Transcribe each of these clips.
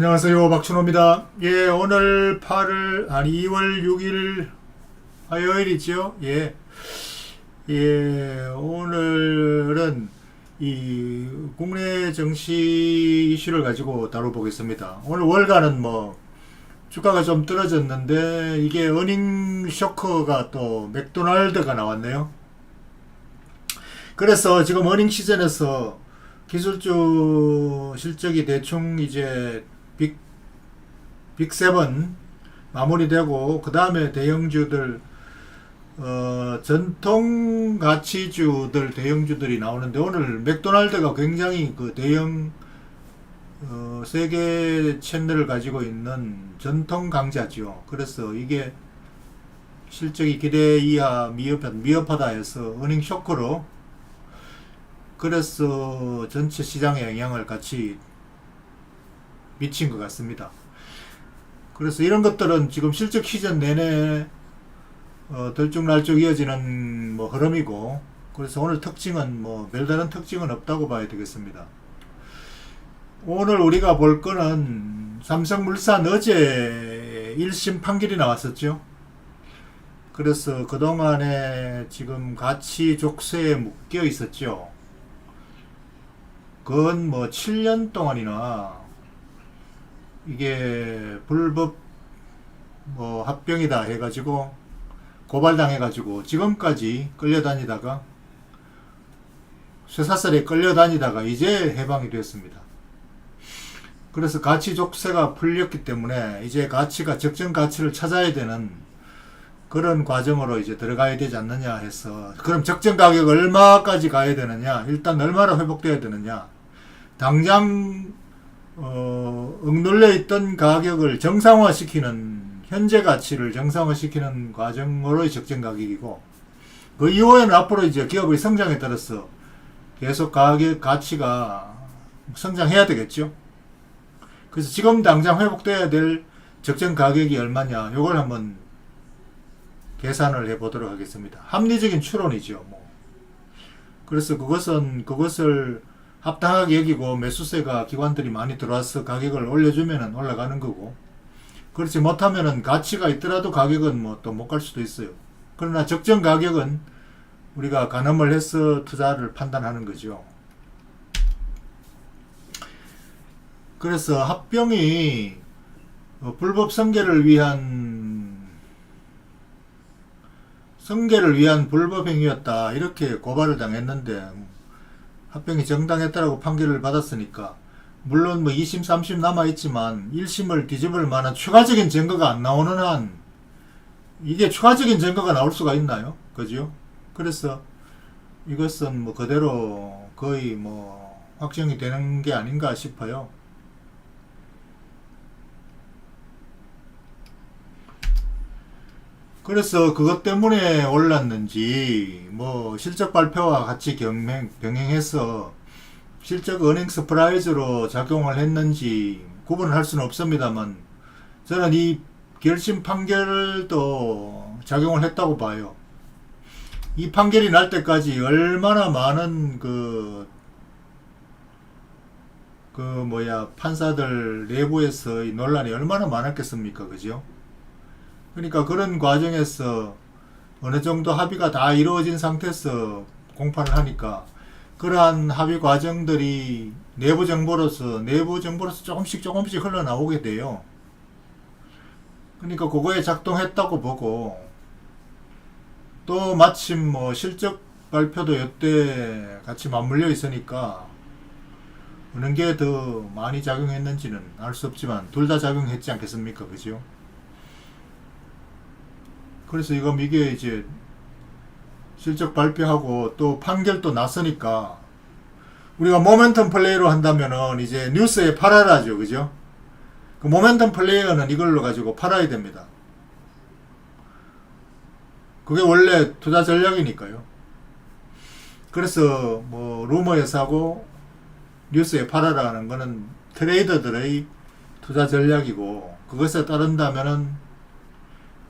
안녕하세요 박춘호입니다. 예 오늘 8월 아니 2월 6일 화요일이죠. 예. 예 오늘은 이 국내 정치 이슈를 가지고 다뤄보겠습니다. 오늘 월가는 뭐 주가가 좀 떨어졌는데 이게 어닝 쇼크가 또 맥도날드가 나왔네요. 그래서 지금 어닝 시즌에서 기술주 실적이 대충 이제 빅, 빅세븐 마무리되고 그 다음에 대형주들 어, 전통 가치주들 대형주들이 나오는데 오늘 맥도날드가 굉장히 그 대형 어, 세계 채널을 가지고 있는 전통 강자죠. 그래서 이게 실적이 기대 이하 미흡하다, 미흡하다 해서 어닝 쇼크로 그래서 전체 시장에 영향을 같이 미친 것 같습니다. 그래서 이런 것들은 지금 실적 시즌 내내 어, 들쭉날쭉 이어지는 뭐 흐름이고 그래서 오늘 특징은 뭐 별다른 특징은 없다고 봐야 되겠습니다. 오늘 우리가 볼 거는 삼성물산 어제 1심 판결이 나왔었죠. 그래서 그동안에 지금 가치 족쇄에 묶여 있었죠. 그건 뭐 7년 동안이나 이게 불법 뭐 합병이다 해가지고 고발당해가지고 지금까지 끌려다니다가 쇠사슬에 끌려다니다가 이제 해방이 됐습니다. 그래서 가치 족쇄가 풀렸기 때문에 이제 가치가 적정 가치를 찾아야 되는 그런 과정으로 이제 들어가야 되지 않느냐 해서 그럼 적정 가격 얼마까지 가야 되느냐 일단 얼마나 회복돼야 되느냐 당장 어, 억눌려 있던 가격을 정상화시키는 현재 가치를 정상화시키는 과정으로의 적정 가격이고 그 이후에는 앞으로 이제 기업의 성장에 따라서 계속 가격 가치가 성장해야 되겠죠. 그래서 지금 당장 회복돼야 될 적정 가격이 얼마냐 요걸 한번 계산을 해 보도록 하겠습니다. 합리적인 추론이죠. 뭐. 그래서 그것은 그것을 합당하게 여기고 매수세가 기관들이 많이 들어와서 가격을 올려주면은 올라가는 거고 그렇지 못하면은 가치가 있더라도 가격은 뭐 또 못 갈 수도 있어요. 그러나 적정 가격은 우리가 가늠을 해서 투자를 판단하는 거죠. 그래서 합병이 어, 불법 성계를 위한 성계를 위한 불법 행위였다 이렇게 고발을 당했는데 합병이 정당했다라고 판결을 받았으니까 물론 뭐 2심, 3심 남아있지만 1심을 뒤집을 만한 추가적인 증거가 안 나오는 한 이게 추가적인 증거가 나올 수가 있나요? 그죠? 그래서 이것은 뭐 그대로 거의 뭐 확정이 되는 게 아닌가 싶어요. 그래서 그것 때문에 올랐는지 뭐 실적 발표와 같이 경행, 병행해서 실적 은행 서프라이즈로 작용을 했는지 구분을 할 수는 없습니다만 저는 이 결심 판결도 작용을 했다고 봐요. 이 판결이 날 때까지 얼마나 많은 그, 그 뭐야, 판사들 내부에서 이 논란이 얼마나 많았겠습니까? 그죠? 그러니까 그런 과정에서 어느 정도 합의가 다 이루어진 상태에서 공판을 하니까 그러한 합의 과정들이 내부 정보로서 내부 정보로서 조금씩 조금씩 흘러나오게 돼요. 그러니까 그거에 작동했다고 보고 또 마침 뭐 실적 발표도 이때 같이 맞물려 있으니까 어느 게 더 많이 작용했는지는 알 수 없지만 둘 다 작용했지 않겠습니까? 그죠? 그래서 이거 이게 이제 실적 발표하고 또 판결도 났으니까 우리가 모멘텀 플레이로 한다면은 이제 뉴스에 팔아라죠. 그죠? 그 모멘텀 플레이어는 이걸로 가지고 팔아야 됩니다. 그게 원래 투자 전략이니까요. 그래서 뭐 루머에 사고 뉴스에 팔아라는 거는 트레이더들의 투자 전략이고 그것에 따른다면은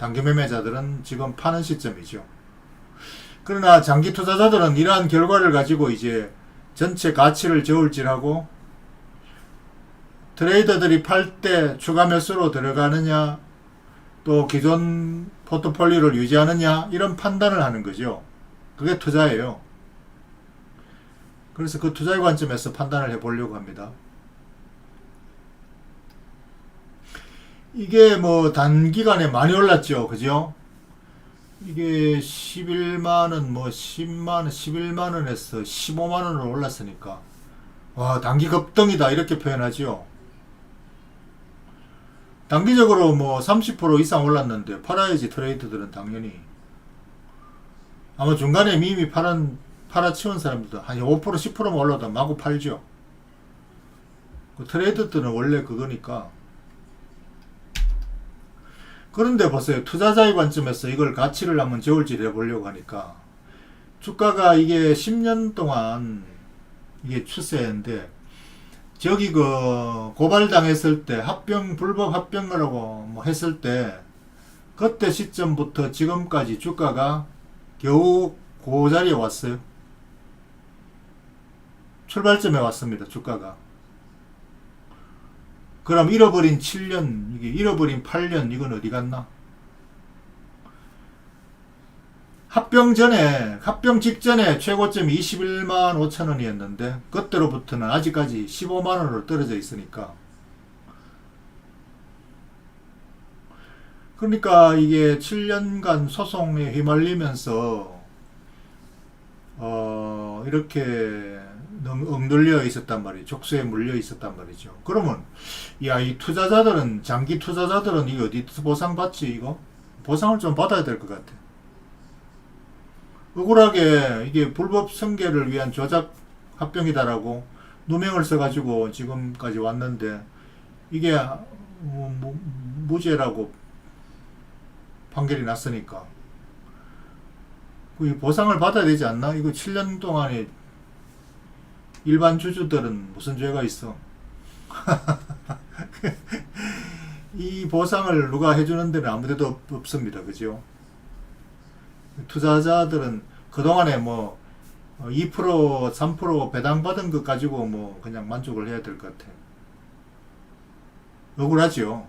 단기 매매자들은 지금 파는 시점이죠. 그러나 장기 투자자들은 이러한 결과를 가지고 이제 전체 가치를 저울질하고 트레이더들이 팔 때 추가 매수로 들어가느냐, 또 기존 포트폴리오를 유지하느냐, 이런 판단을 하는 거죠. 그게 투자예요. 그래서 그 투자의 관점에서 판단을 해보려고 합니다. 이게 뭐 단기간에 많이 올랐죠. 그죠? 이게 11만원, 뭐 10만원, 11만원에서 15만원으로 올랐으니까. 와, 단기 급등이다. 이렇게 표현하지요. 단기적으로 뭐 30% 이상 올랐는데 팔아야지 트레이드들은 당연히. 아마 중간에 이미 팔은, 팔아치운 사람들도 한 5% 10%만 올라도 마구 팔죠. 그 트레이드들은 원래 그거니까. 그런데 보세요. 투자자의 관점에서 이걸 가치를 한번 저울질 해 보려고 하니까 주가가 이게 10년 동안 이게 추세인데 저기 그 고발당했을 때 합병 불법 합병이라고 뭐 했을 때 그때 시점부터 지금까지 주가가 겨우 그 자리에 왔어요. 출발점에 왔습니다. 주가가. 그럼 잃어버린 7년, 이게 잃어버린 8년, 이건 어디 갔나? 합병 전에, 합병 직전에 최고점이 21만 5천 원이었는데, 그때로부터는 아직까지 15만 원으로 떨어져 있으니까. 그러니까 이게 7년간 소송에 휘말리면서, 어, 이렇게 능- 억눌려 있었단 말이에요. 족쇄에 물려 있었단 말이죠. 그러면 야, 이 투자자들은 장기 투자자들은 이거 어디서 보상 받지 이거? 보상을 좀 받아야 될 것 같아. 억울하게 이게 불법 승계를 위한 조작 합병이다라고 누명을 써가지고 지금까지 왔는데 이게 뭐, 무- 무죄라고 판결이 났으니까 그 보상을 받아야 되지 않나? 이거 7년 동안에 일반 주주들은 무슨 죄가 있어? 이 보상을 누가 해주는 데는 아무 데도 없- 없습니다. 그죠? 투자자들은 그동안에 뭐, 2%, 3% 배당받은 것 가지고 뭐, 그냥 만족을 해야 될 것 같아. 억울하죠?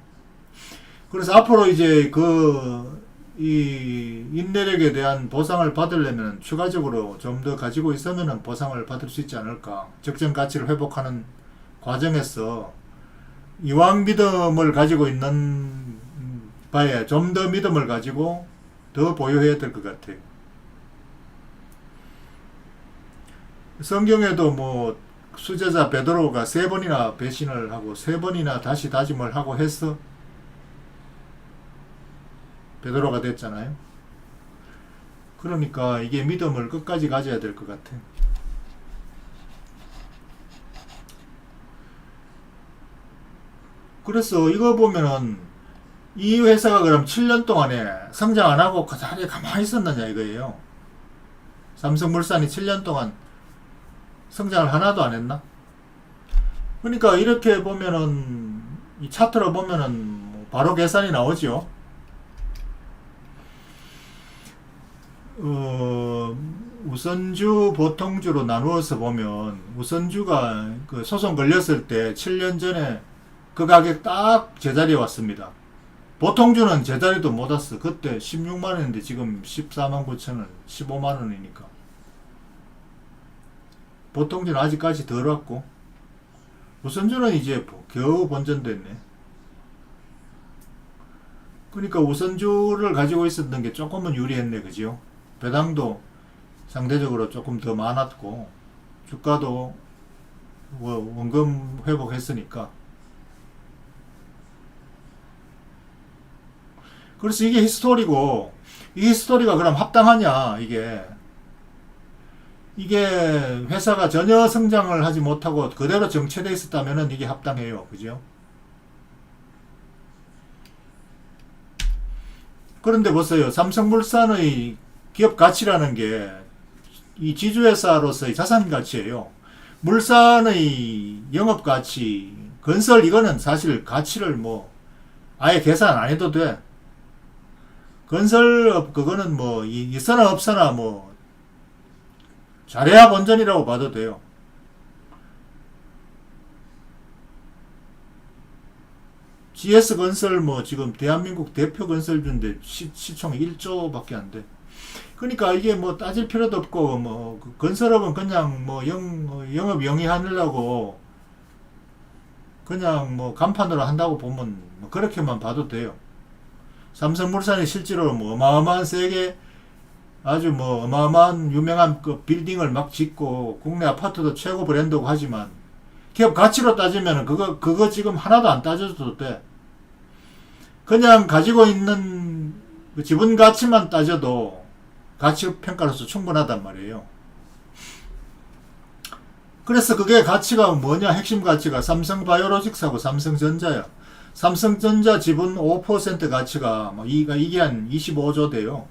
그래서 앞으로 이제 그, 이 인내력에 대한 보상을 받으려면 추가적으로 좀 더 가지고 있으면 보상을 받을 수 있지 않을까. 적정 가치를 회복하는 과정에서 이왕 믿음을 가지고 있는 바에 좀 더 믿음을 가지고 더 보유해야 될 것 같아요. 성경에도 뭐 수제자 베드로가 세 번이나 배신을 하고 세 번이나 다시 다짐을 하고 해서 베드로가 됐잖아요. 그러니까 이게 믿음을 끝까지 가져야 될 것 같아. 그래서 이거 보면은 이 회사가 그럼 7년 동안에 성장 안 하고 그 자리에 가만히 있었느냐 이거예요. 삼성물산이 7년 동안 성장을 하나도 안 했나? 그러니까 이렇게 보면은 이 차트로 보면은 뭐 바로 계산이 나오죠. 어, 우선주, 보통주로 나누어서 보면 우선주가 그 소송 걸렸을 때 7년 전에 그 가격 딱 제자리에 왔습니다. 보통주는 제자리도 못 왔어. 그때 16만 원인데 지금 14만 9천 원, 15만 원이니까. 보통주는 아직까지 덜 왔고 우선주는 이제 겨우 본전됐네. 그러니까 우선주를 가지고 있었던 게 조금은 유리했네, 그죠? 배당도 상대적으로 조금 더 많았고 주가도 뭐 원금 회복했으니까. 그래서 이게 히스토리고 이 히스토리가 그럼 합당하냐 이게? 이게 회사가 전혀 성장을 하지 못하고 그대로 정체돼 있었다면은 이게 합당해요. 그죠? 그런데 보세요. 삼성물산의 기업 가치라는 게 이 지주회사로서의 자산 가치예요. 물산의 영업 가치, 건설 이거는 사실 가치를 뭐 아예 계산 안 해도 돼. 건설업 그거는 뭐 이- 있으나 없으나 뭐 잘해야 본전이라고 봐도 돼요. GS 건설 뭐 지금 대한민국 대표 건설주인데 시, 시총 1조밖에 안 돼. 그러니까 이게 뭐 따질 필요도 없고 뭐그 건설업은 그냥 뭐 영, 뭐 영업 영위하려고 그냥 뭐 간판으로 한다고 보면 뭐 그렇게만 봐도 돼요. 삼성물산이 실제로 뭐 어마어마한 세계 아주 뭐 어마어마한 유명한 그 빌딩을 막 짓고 국내 아파트도 최고 브랜드고 하지만 기업 가치로 따지면 그거 그거 지금 하나도 안 따져도 돼. 그냥 가지고 있는 그 지분 가치만 따져도 가치 평가로서 충분하단 말이에요. 그래서 그게 가치가 뭐냐 핵심 가치가 삼성 바이오로직스하고 삼성전자야. 삼성전자 지분 5% 가치가 뭐 이가 이게 한 25조 돼요.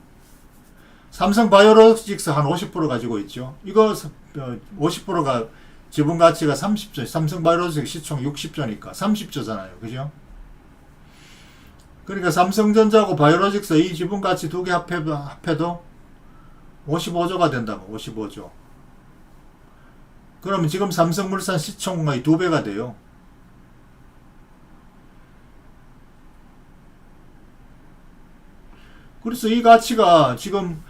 삼성 바이오로직스 한 50% 가지고 있죠. 이거 어, 50%가 지분 가치가 30조, 삼성 바이오로직스 시총 60조니까 30조잖아요. 그죠? 그러니까 삼성전자하고 바이오로직스 이 지분 가치 두 개 합해도 55조가 된다고, 55조. 그러면 지금 삼성물산 시총의 두 배가 돼요. 그래서 이 가치가 지금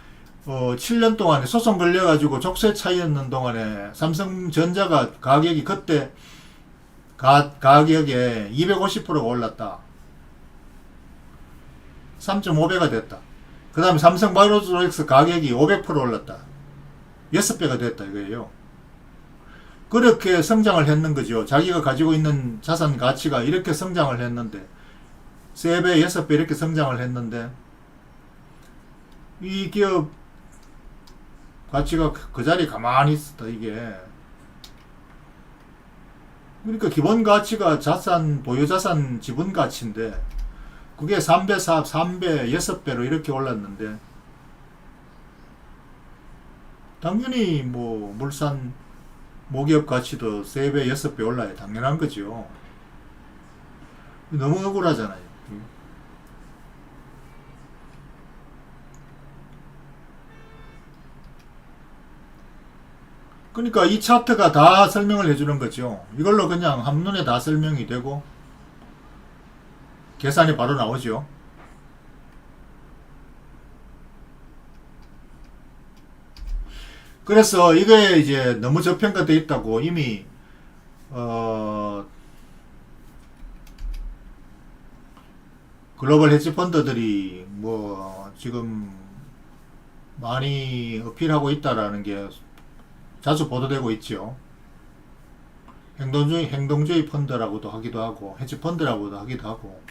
어 7년 동안에 소송 걸려가지고 족쇄 차이였는 동안에 삼성전자가 가격이 그때 가, 가격에 250%가 올랐다. 3.5배가 됐다. 그 다음에 삼성 바이오로직스 가격이 500% 올랐다. 6배가 됐다 이거예요. 그렇게 성장을 했는 거죠. 자기가 가지고 있는 자산 가치가 이렇게 성장을 했는데 3배, 6배 이렇게 성장을 했는데 이 기업 가치가 그- 그 자리에 가만히 있었다 이게 그러니까 기본 가치가 자산 보유 자산 지분 가치인데 그게 3배, 4, 3배, 6배로 이렇게 올랐는데 당연히 뭐 물산 모기업 가치도 3배, 6배 올라야 당연한 거죠. 너무 억울하잖아요. 그러니까 이 차트가 다 설명을 해주는 거죠. 이걸로 그냥 한눈에 다 설명이 되고 계산이 바로 나오죠. 그래서 이게 이제 너무 저평가돼 있다고 이미 어 글로벌 헤지 펀드들이 뭐 지금 많이 어필하고 있다라는 게 자주 보도되고 있죠. 행동주의 행동주의 펀드라고도 하기도 하고 헤지 펀드라고도 하기도 하고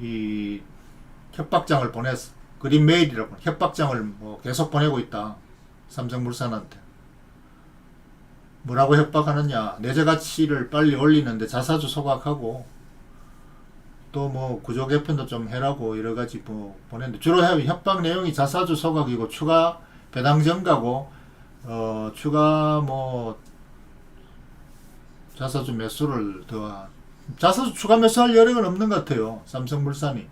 이 협박장을 보냈 그린 메일이라고 협박장을 뭐 계속 보내고 있다. 삼성물산한테 뭐라고 협박하느냐 내재 가치를 빨리 올리는데 자사주 소각하고 또 뭐 구조 개편도 좀 해라고 여러 가지 뭐 보냈는데 주로 협박 내용이 자사주 소각이고 추가 배당 증가고 어 추가 뭐 자사주 매수를 더 자사주 추가 매수할 여력은 없는 것 같아요. 삼성물산이.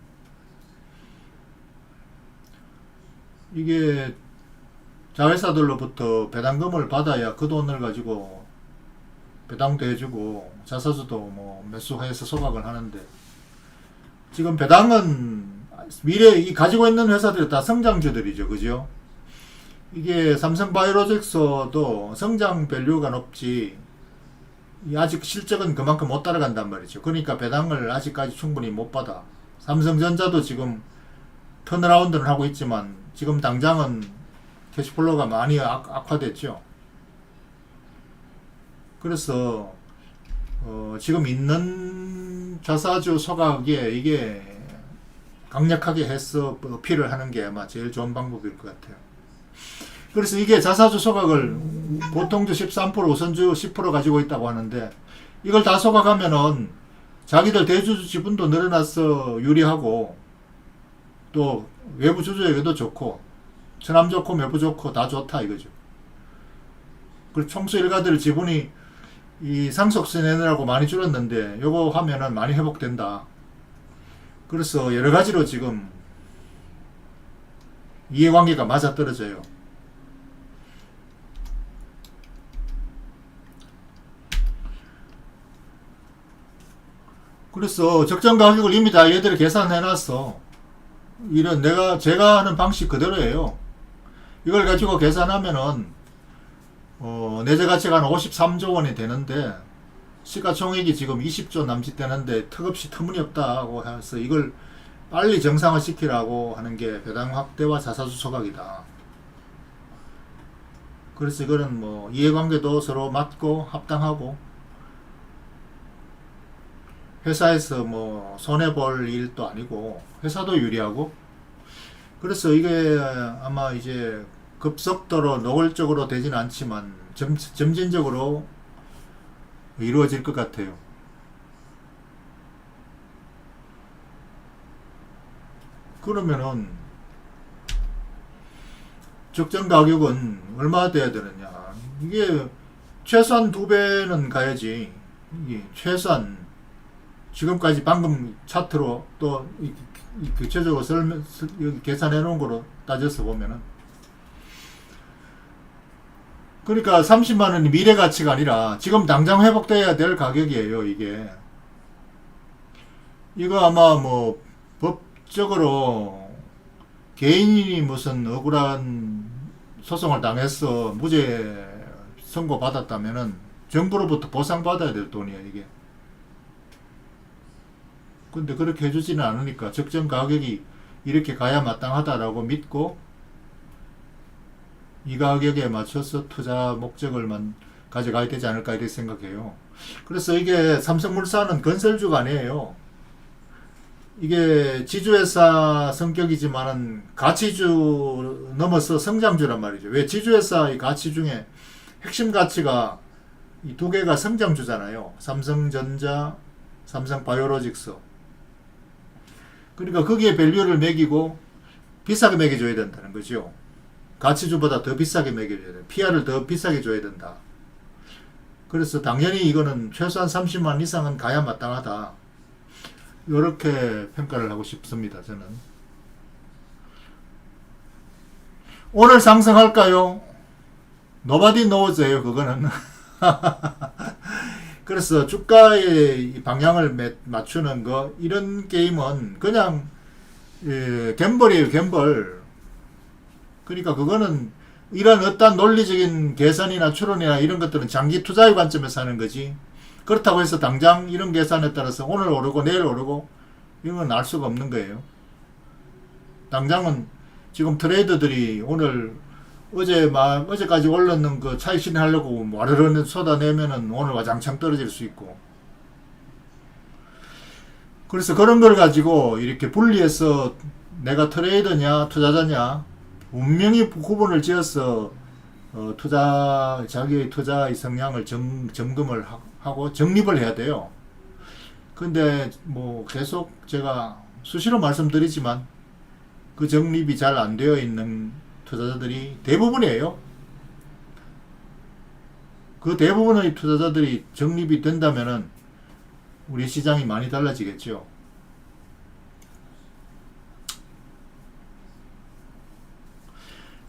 이게 자회사들로부터 배당금을 받아야 그 돈을 가지고 배당도 해주고 자사주도 뭐 매수해서 소각을 하는데 지금 배당은 미래 이 가지고 있는 회사들이 다 성장주들이죠, 그죠? 이게 삼성바이오로직스도 성장 밸류가 높지. 이 아직 실적은 그만큼 못 따라간단 말이죠. 그러니까 배당을 아직까지 충분히 못 받아. 삼성전자도 지금 턴어라운드를 하고 있지만 지금 당장은 캐시플로우가 많이 악, 악화됐죠. 그래서 어, 지금 있는 자사주 소각에 이게 강력하게 해서 어필을 하는 게 아마 제일 좋은 방법일 것 같아요. 그래서 이게 자사주 소각을 보통주 13% 우선주 10% 가지고 있다고 하는데 이걸 다 소각하면은 자기들 대주주 지분도 늘어나서 유리하고 또 외부 주주에게도 좋고 천함 좋고 매부 좋고 다 좋다 이거죠. 그리고 총수 일가들 지분이 이 상속세 내느라고 많이 줄었는데 요거 하면은 많이 회복된다. 그래서 여러 가지로 지금 이해관계가 맞아 떨어져요. 그래서 적정 가격을 이미 다 얘들이 계산해 놨어. 이런 내가 제가 하는 방식 그대로예요. 이걸 가지고 계산하면은 어, 내재 가치가 한 53조 원이 되는데 시가총액이 지금 20조 남짓 되는데 턱없이 터무니없다고 해서 이걸 빨리 정상화 시키라고 하는 게 배당 확대와 자사주 소각이다. 그래서 이거는 뭐 이해관계도 서로 맞고 합당하고 회사에서 뭐 손해 볼 일도 아니고 회사도 유리하고 그래서 이게 아마 이제 급속도로 노골적으로 되진 않지만 점, 점진적으로 이루어질 것 같아요. 그러면은 적정 가격은 얼마 돼야 되느냐? 이게 최소한 두 배는 가야지. 이게 최소한 지금까지 방금 차트로 또 이- 이 구체적으로 설명 설- 여기 계산해 놓은 거로 따져서 보면은 그러니까 30만 원이 미래 가치가 아니라 지금 당장 회복돼야 될 가격이에요, 이게. 이거 아마 뭐 법적으로 개인이 무슨 억울한 소송을 당해서 무죄 선고 받았다면은 정부로부터 보상받아야 될 돈이에요, 이게. 근데 그렇게 해주지는 않으니까 적정 가격이 이렇게 가야 마땅하다라고 믿고 이 가격에 맞춰서 투자 목적을 만 가져가야 되지 않을까 이렇게 생각해요. 그래서 이게 삼성물산은 건설주가 아니에요. 이게 지주회사 성격이지만은 가치주 넘어서 성장주란 말이죠. 왜 지주회사의 가치 중에 핵심 가치가 이 두 개가 성장주잖아요. 삼성전자, 삼성바이오로직스. 그러니까 거기에 밸류를 매기고 비싸게 매겨줘야 된다는 거죠. 가치주보다 더 비싸게 매겨줘야 돼. PR을 더 비싸게 줘야 된다. 그래서 당연히 이거는 최소한 30만 이상은 가야 마땅하다. 이렇게 평가를 하고 싶습니다. 저는. 오늘 상승할까요? 노바디 노즈예요. 그거는. 그래서 주가의 이 방향을 매- 맞추는 거 이런 게임은 그냥 예, 갬벌이에요. 갬벌. 그러니까 그거는 이런 어떤 논리적인 계산이나 추론이나 이런 것들은 장기 투자의 관점에서 하는 거지. 그렇다고 해서 당장 이런 계산에 따라서 오늘 오르고 내일 오르고 이런 건알 수가 없는 거예요. 당장은 지금 트레이더들이 오늘 어제 막 어제까지 올랐는 그 차익 실현하려고 와르르 쏟아내면은 오늘 와장창 떨어질 수 있고. 그래서 그런 걸 가지고 이렇게 분리해서 내가 트레이더냐 투자자냐 분명히 구분을 지어서 어, 투자 자기의 투자의 성향을 점, 점검을 하- 하고 정립을 해야 돼요. 근데 뭐 계속 제가 수시로 말씀드리지만 그 정립이 잘 안 되어 있는 투자자들이 대부분이에요. 그 대부분의 투자자들이 정립이 된다면은 우리 시장이 많이 달라지겠죠.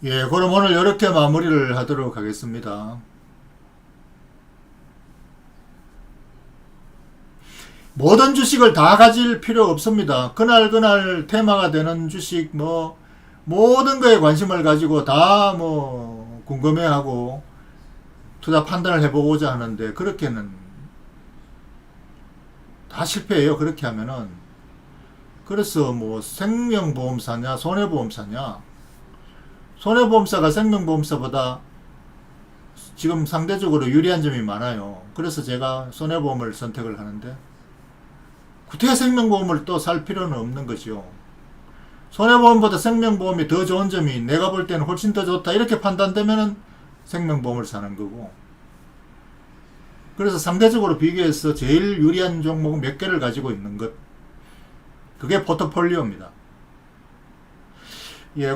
예, 그럼 오늘 이렇게 마무리를 하도록 하겠습니다. 모든 주식을 다 가질 필요 없습니다. 그날 그날 테마가 되는 주식 뭐 모든 거에 관심을 가지고 다 뭐 궁금해하고 투자 판단을 해보고자 하는데 그렇게는 다 실패해요. 그렇게 하면은 그래서 뭐 생명보험 사냐 손해보험 사냐 손해보험사가 생명보험사보다 지금 상대적으로 유리한 점이 많아요. 그래서 제가 손해보험을 선택을 하는데 구태 생명보험을 또 살 필요는 없는 거죠. 손해보험보다 생명보험이 더 좋은 점이 내가 볼 때는 훨씬 더 좋다. 이렇게 판단되면은 생명보험을 사는 거고. 그래서 상대적으로 비교해서 제일 유리한 종목은 몇 개를 가지고 있는 것. 그게 포트폴리오입니다. 예,